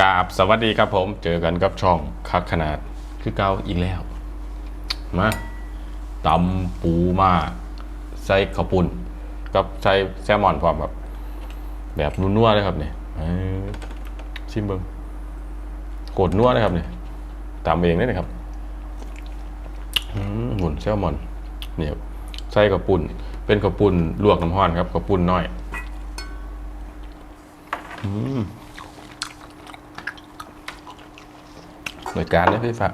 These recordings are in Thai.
กราบสวัสดีครับผม เจอกันกับช่องคักขนาดคือเก่าอีกแล้ว มาตำปูมาใส่ข้าวปุ้นกับใส่แซลมอนพร้อมครับแบบนัวๆเลยครับเนี่ยชิมเบิ้งโกดนัวเลยครับเนี่ยตำเองเลยครับหมุนแซลมอนเนี่ยใส่ข้าวปุ้นเป็นข้าวปุ้นลวกน้ำร้อนครับข้าวปุ้นน้อย หน่วยการเลยพี่ฟ้า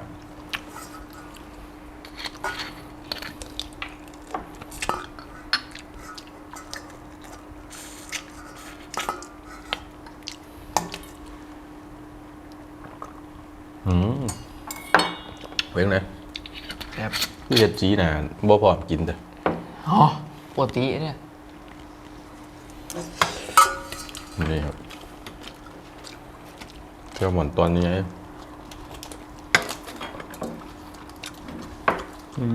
อืมเว้งเลยครับนี่เห็ดจีนานบ่พอกินแต่อ๋อปกติเนี่ยนี่ครับเที่ยวหมอนตอนนี้ไงอืม ดัง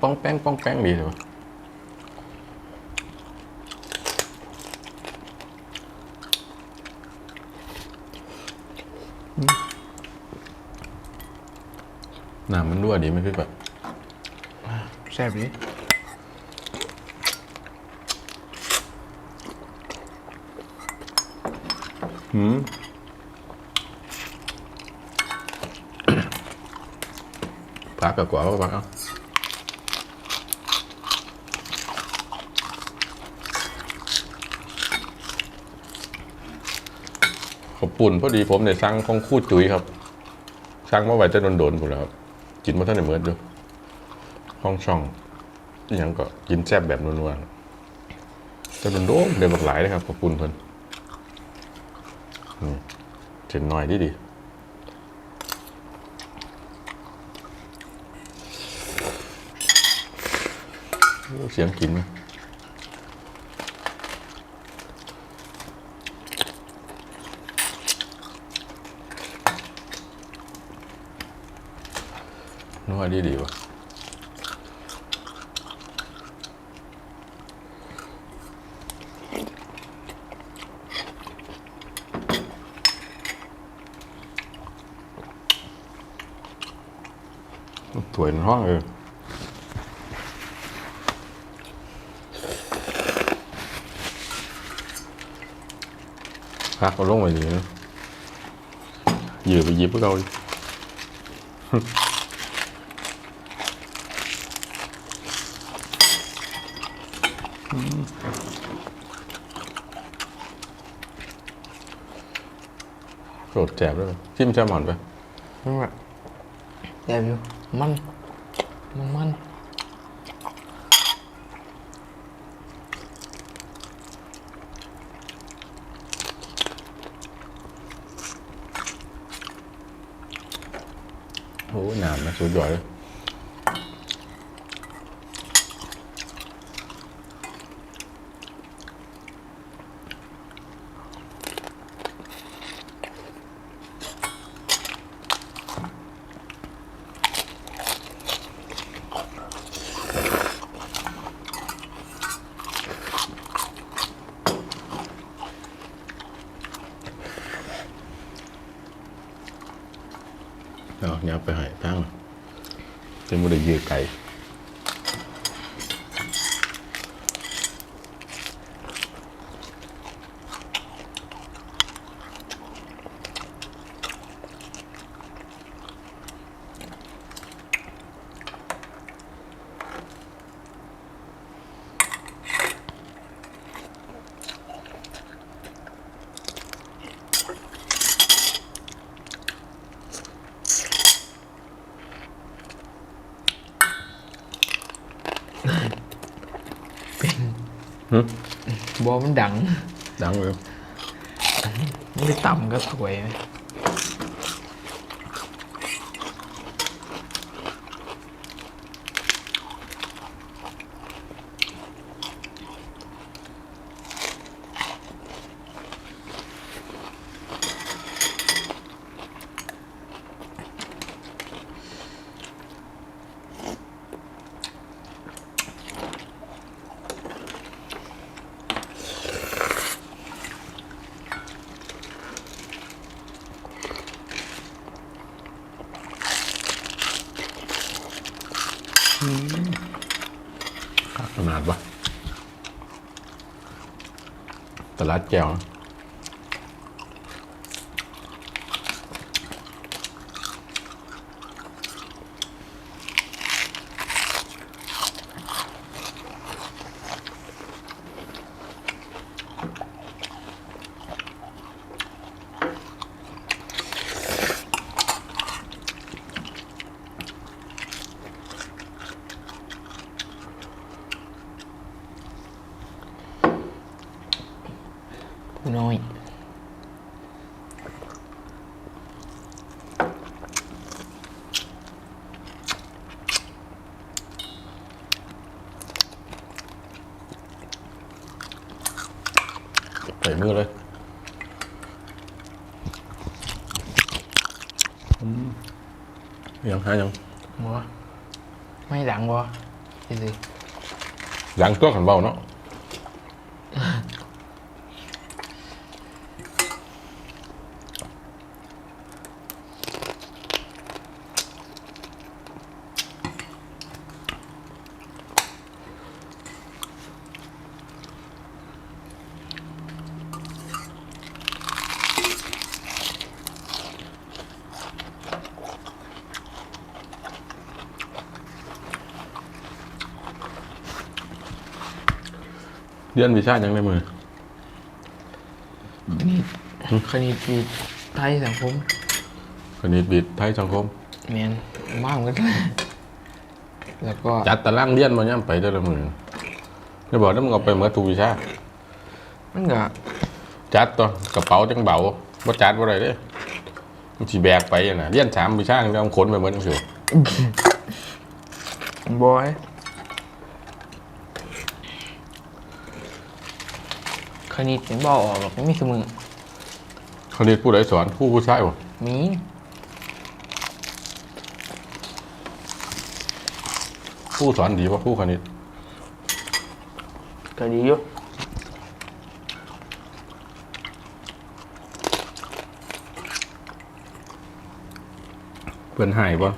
ป้องแป้งป้องแป้งดีเลยวะน้ำมันรั่วดีไหมพี่แบบ แซ่บดิหืมพักกับกว่าก็พักเอาขอบปุ่นพอดีผมเนี่ยสั่งของคู่จุ๋ยครับ สั่งมาไว้จะโดนๆผมแล้วครับกินมาท่านไหนเหมือนอยู่ ห้องช่องอหย่างก็กินแซ่บแบบนัวๆจะโดนๆเดี๋ยวบักหลายเลยครับขอบปุ่นเพิ่นนี่เจ็นหน่อยดีดีเสียงกินไหมนัวดีดีวะ ถวยในห้องเออพักเอาลงไปดีนะหยื มันมัน มันมันโอ้หนามนะสุดยอดเลย เอาเนี่ยไปให้ทั้งเป็มือได้ยืดไก่ หึ บอมันดังดังเลยมันได้ต่ำก็สวยไหม ต ลัดแก้วนะ อยใส่มือเลยอืมยังหายังบ่ไม่ดังบ่สิหลังตัวขันเบาเนาะ เรียนวิชายังในมือนี่คณิตวิทย์ไทยสังคมคณิตวิทย์ไทยสังคมแมนมากเหมือนกันแล้วก็จัดตารางเรียนมาย่ำไปได้ละมือไม่บอกแล้วมึงเอาไปเหมื่อนทุกวิชามันก็จัดตัวกระเป๋าจังเบาบ่จัดบ่ได้เด้มันสิแบกไปอะนะเรียนสามวิชาแล้วขนไปเหมือนกันสิบอย คณิตเป็นบ่ออกหรอกไม่มีคือมึงคณิตผู้ใดสอนผู้ผู้ชายบ่มีผู้สอนดีว่าผู้คณิตก็ดีอยู่เพิ่นให้บ่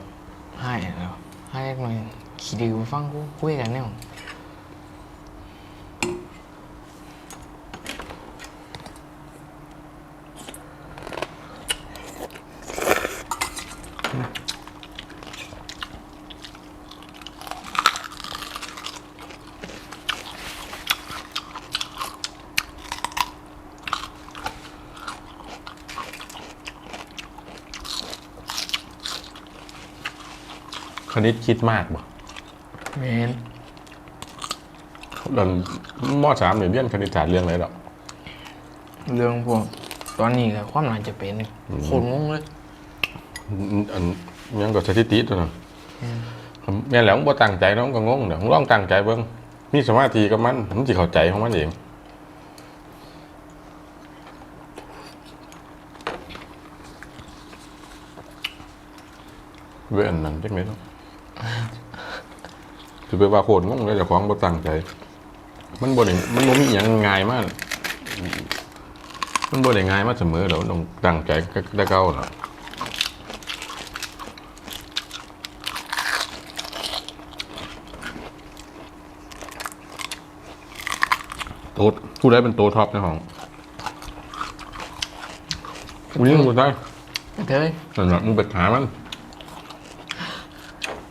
ให้แล้วให้หน่อยขี่ดื้อมาฟังกูคุยกันเนี่ย คณิตคิดมากบ่แมนเรียนมสามเนี่ยเรียนคณิตศาสตร์เรื่องอะไรดอกเรื่องพวกตอนนี้ก็ความน่าจะเป็นโคนงงเลยอันยังก็สถิติตัวนั้นแม่นแหล้วบ่ตั้งใจน้องก็งงเดี๋ยวลองตั้งใจเบิ่งมีสมาธิกับมันมันสิเข้าใจของมันเองเว้ยอันนั้นจังได๋เนาะสิ ไปว่าโคตรงงเลยเจ้าของบ่ตั้งใจ มันบ่ได้มันบ่มีหยังง่ายมากมันบ่ได้ง่ายมาเสมอเดี๋ยวต้องตั้งใจก็ได้เก่าเนาะโต๊ดผู้ใดเป็นโต๊ท็อปในห้องกูยิ่งกูได้เฮ้ยนั่นแหละมึงไปหามัน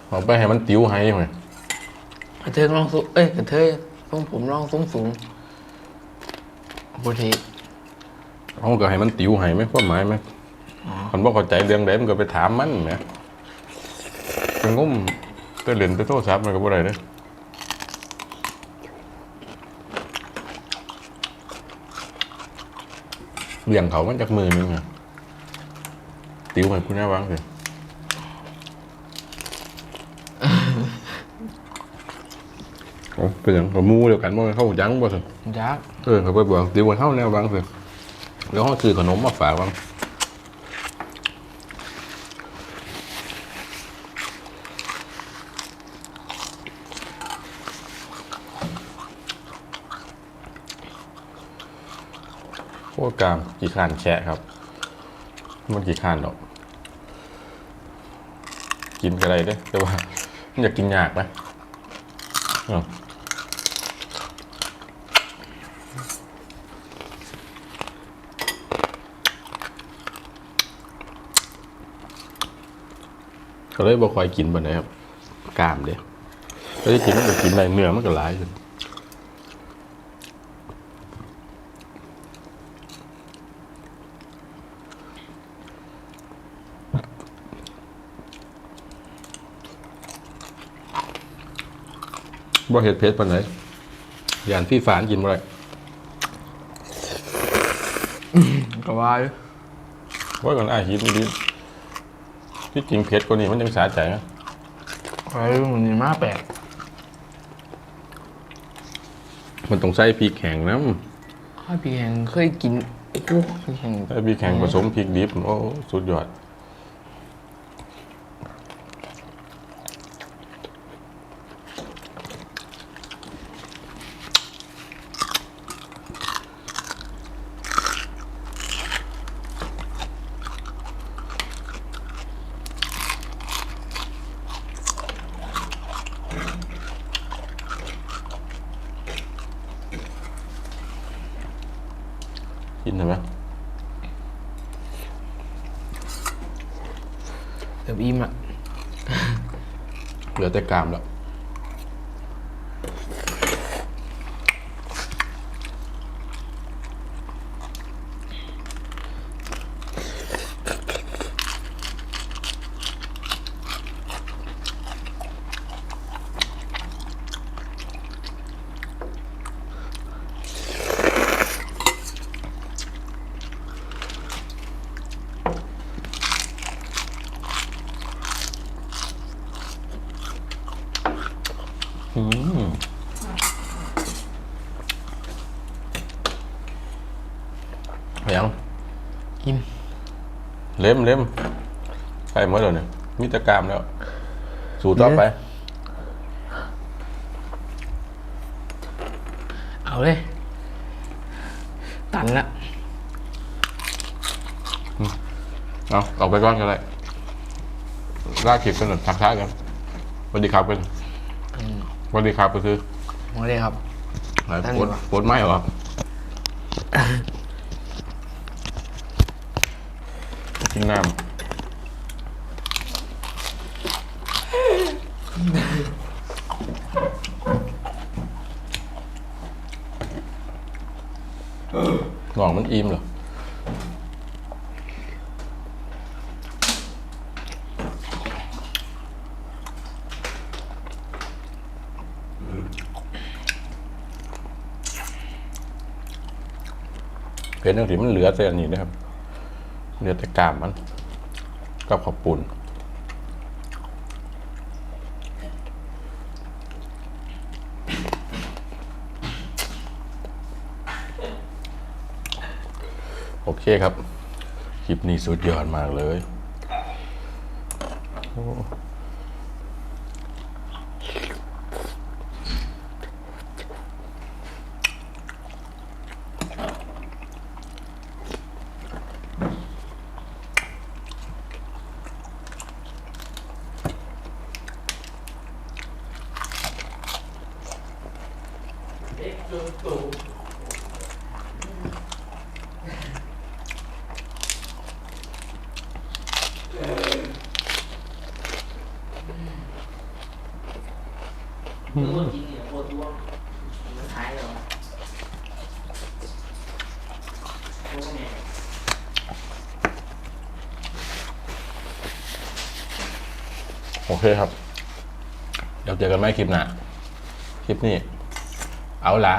เอาไปให้มันติ้วให้ไหม กระเทยลองสูงเอ้ยกระเทยทรงผมลองสูงสูงบทีเอาก็ให้มันติ้วให้ไหมความหมายไหมคนบอกเข้าใจเรื่องใดมันก็ไปถามมันไหมเป็นงุ่มไปเล่นไปโทรศัพท์มันก็บ่ได้เด้อเลี้ยงเขามันจากมือนึงอะติ้วให้กูแน่วางสิ โอ้ เป็นอย่างกับหมูเดียวกันบ่เข้าจังบ่สิยักษ์เออเขาไปบอกตีวันเข้าแนวบางสิแล้วเขาซื้อขนมมาฝากบางพวกกามกี่ขานแชะครับ มันกี่ขานดอก กินอะไรเด้อแต่ว่ามันอยากกินยากนะเออ ก็เลยบ่ค่อยกินปานใดครับกล้ามเด้ก็ได้กินมันก็กินได้เนื้อมันก็หลายอยู่บ่เฮ็ดเผ็ดปานใดยานพี่ฝานกินบ่ได้ก็ว่าอยู่ว่าก่อนอาหินดี ที่จริงเผ็ดกว่านี้มันยังสาใจนะไอ้มันนี่มาแปลกมันต้องใส่พริกแข็งนะข้าวพี่แหงเคยกินโอ้โหพี่แหง ใส่พริกแข็งผสมพริกดิบโอ้สุดยอด กินเห็นไหม เกือบอิ่มอะ เหลือแต่กรามแล้ว อืม ยังอิ่มเล็มเล็มใส่หมดแล้วเนี่ยมีแต่กรามแล้ว สูตรต่อไป เอาเลย ตันละ เอาออกไปก่อนก็ได้ลากคลิปกันหน่อยทักทายกันสวัสดีครับกันสวัสดีครับก็คือมาเลยครับไหนนั่นโพสดีกว่าโพสต์ไม่เหรอ กินน้ำหนองมันอิ่มเหรอเพชรนังสีมันเหลือแต่อันนี้นะครับ เหลือแต่กามมันกับขอบปุ่นโอเคครับ คลิปนี้สุดยอดมากเลย โอ้โอเคครับ เดี๋ยวเจอกันไหมคลิปหน้า คลิปนี้ เอาละ